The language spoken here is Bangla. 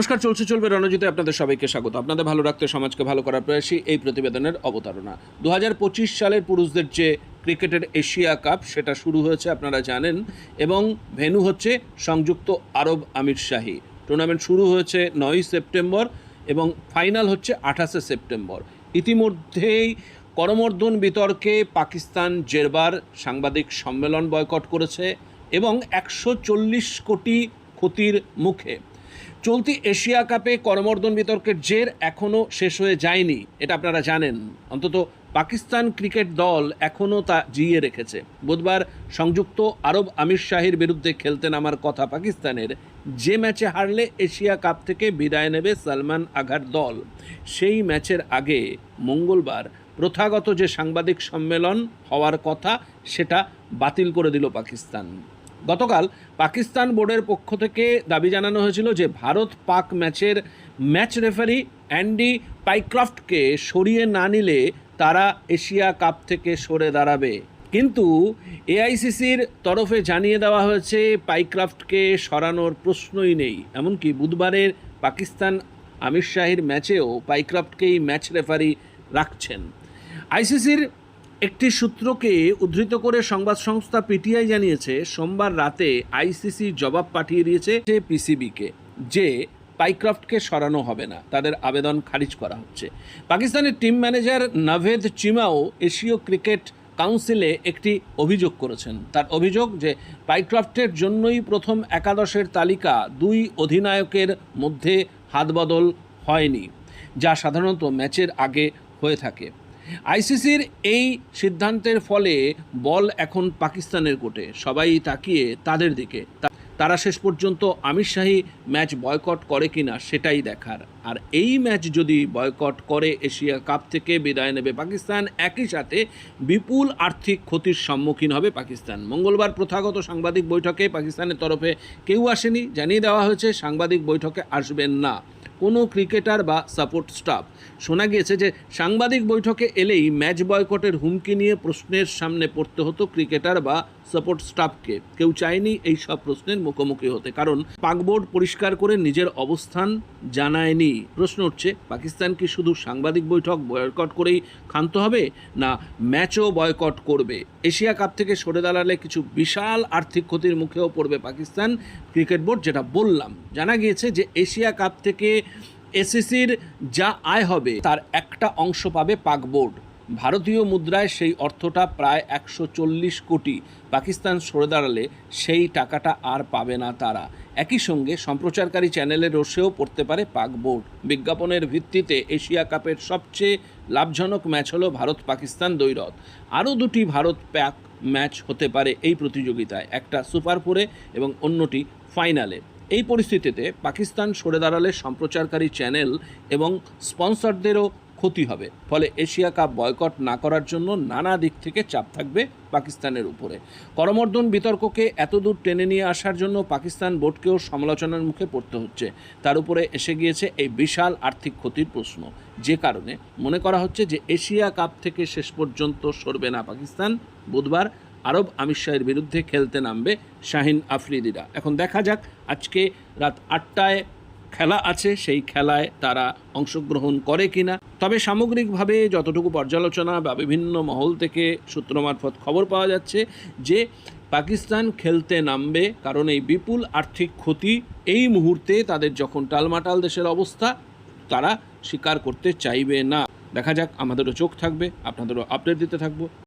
নমস্কার, চলছে, চলবে রণজিতে আপনাদের সবাইকে স্বাগত। আপনাদের ভালো রাখতে সমাজকে ভালো করার প্রয়াসী এই প্রতিবেদনের অবতারণা। দু হাজার পঁচিশ সালের পুরুষদের যে ক্রিকেটের এশিয়া কাপ, সেটা শুরু হয়েছে, আপনারা জানেন, এবং ভেন্যু হচ্ছে সংযুক্ত আরব আমির শাহী। টুর্নামেন্ট শুরু হয়েছে নয়ই সেপ্টেম্বর এবং ফাইনাল হচ্ছে আঠাশে সেপ্টেম্বর। ইতিমধ্যেই করমর্দন বিতর্কে পাকিস্তান জেরবার সাংবাদিক সম্মেলন বয়কট করেছে এবং একশো চল্লিশ কোটি ক্ষতির মুখে। চলতি এশিয়া কাপে করমর্দন বিতর্কের জের এখনও শেষ হয়ে যায়নি, এটা আপনারা জানেন। অন্তত পাকিস্তান ক্রিকেট দল এখনও তা জিয়ে রেখেছে। বুধবার সংযুক্ত আরব আমির শাহির বিরুদ্ধে খেলতে নামার কথা পাকিস্তানের। যে ম্যাচে হারলে এশিয়া কাপ থেকে বিদায় নেবে সালমান আঘার দল। সেই ম্যাচের আগে মঙ্গলবার প্রথাগত যে সাংবাদিক সম্মেলন হওয়ার কথা, সেটা বাতিল করে দিল পাকিস্তান। গতকাল পাকিস্তান বোর্ডের পক্ষ থেকে দাবি জানানো হয়েছিল যে ভারত পাক ম্যাচের ম্যাচ রেফারি অ্যান্ডি পাইক্রাফটকে সরিয়ে না নিলে তারা এশিয়া কাপ থেকে সরে দাঁড়াবে। কিন্তু এআইসিসির তরফে জানিয়ে দেওয়া হয়েছে, পাইক্রাফটকে সরানোর প্রশ্নই নেই। এমনকি বুধবারের পাকিস্তান আমির শাহির ম্যাচেও পাইক্রাফটকেই ম্যাচ রেফারি রাখছেন। আইসিসির একটি সূত্রকে উদ্ধৃত করে সংবাদ সংস্থা পিটিআই জানিয়েছে, সোমবার রাতে আইসিসি জবাব পাঠিয়ে দিয়েছে পিসিবিকে যে পাইক্রাফটকে সরানো হবে না, তাদের আবেদন খারিজ করা হচ্ছে। পাকিস্তানের টিম ম্যানেজার নাভেদ চিমাও এশীয় ক্রিকেট কাউন্সিলে একটি অভিযোগ করেছেন। তার অভিযোগ যে পাইক্রাফটের জন্যই প্রথম একাদশের তালিকা দুই অধিনায়কের মধ্যে হাতবদল হয়নি, যা সাধারণত ম্যাচের আগে হয়ে থাকে। আইসিসির এই সিদ্ধান্তের ফলে বল এখন পাকিস্তানের কোটে। সবাই তাকিয়ে তাদের দিকে। তারা শেষ পর্যন্ত আমির শাহী ম্যাচ বয়কট করে কিনা সেটাই দেখার। আর এই ম্যাচ যদি বয়কট করে এশিয়া কাপ থেকে বিদায় নেবে পাকিস্তান, একই সাথে বিপুল আর্থিক ক্ষতির সম্মুখীন হবে পাকিস্তান। মঙ্গলবার প্রথাগত সাংবাদিক বৈঠকে পাকিস্তানের তরফে কেউ আসেনি। জানিয়ে দেওয়া হয়েছে, সাংবাদিক বৈঠকে আসবেন না। কোনো ক্রিকেটার বা সাপোর্ট স্টাফ। শোনা গিয়েছে যে, সাংবাদিক বৈঠকে এলেই ম্যাচ বয়কটের হুমকি নিয়ে প্রশ্নের সামনে পড়তে হতো ক্রিকেটার বা সাপোর্ট স্টাফকে কেউ চায়নি এই সব প্রশ্নের মুখোমুখি হতে, কারণ পাক বোর্ড পরিষ্কার করে নিজের অবস্থান জানায়নি। প্রশ্ন উঠছে, পাকিস্তান কি শুধু সাংবাদিক বৈঠক বয়কট করেই ক্ষান্ত হবে, না ম্যাচও বয়কট করবে? এশিয়া কাপ থেকে সরে দাঁড়ালে কিছু বিশাল আর্থিক ক্ষতির মুখেও পড়বে পাকিস্তান ক্রিকেট বোর্ড, যেটা বললাম। জানা গিয়েছে যে এশিয়া কাপ থেকে এসিসির যা আয় হবে, তার একটা অংশ পাবে পাক বোর্ড ভারতীয় মুদ্রায় সেই অর্থটা প্রায় একশো চল্লিশ কোটি পাকিস্তান সরে দাঁড়ালে সেই টাকাটা আর পাবে না তারা। একই সঙ্গে সম্প্রচারকারী চ্যানেলের রোষেও পড়তে পারে পাক বোর্ড। বিজ্ঞাপনের ভিত্তিতে এশিয়া কাপের সবচেয়ে লাভজনক ম্যাচ হলো ভারত পাকিস্তান দ্বৈরথ। আরও দুটি ভারত প্যাক ম্যাচ হতে পারে এই প্রতিযোগিতায়, একটা সুপার ফোরে এবং অন্যটি ফাইনালে। এই পরিস্থিতিতে পাকিস্তান সরে দাঁড়ালে সম্প্রচারকারী চ্যানেল এবং স্পন্সরদেরও ক্ষতি হবে। ফলে এশিয়া কাপ বয়কট না করার জন্য নানা দিক থেকে চাপ থাকবে পাকিস্তানের উপরে। করমর্দন বিতর্ককে এতদূর টেনে নিয়ে আসার জন্য পাকিস্তান বোর্ডকেও সমালোচনার মুখে পড়তে হচ্ছে। তার উপরে এসে গিয়েছে এই বিশাল আর্থিক ক্ষতির প্রশ্ন। যে কারণে মনে করা হচ্ছে যে এশিয়া কাপ থেকে শেষ পর্যন্ত সরবে না পাকিস্তান। বুধবার আরব আমির শাহের বিরুদ্ধে খেলতে নামবে শাহিন আফ্রিদিরা। এখন দেখা যাক, আজকে রাত আটটায় খেলা আছে, সেই খেলায় তারা অংশগ্রহণ করে কিনা। তবে সামগ্রিকভাবে যতটুকু পর্যালোচনা বা বিভিন্ন মহল থেকে সূত্র মারফত খবর পাওয়া যাচ্ছে যে পাকিস্তান খেলতে নামবে, কারণ এই বিপুল আর্থিক ক্ষতি এই মুহূর্তে তাদের যখন টালমাটাল দেশের অবস্থা, তারা স্বীকার করতে চাইবে না। দেখা যাক, আমাদেরও চোখ থাকবে, আপনাদেরও আপডেট দিতে থাকব।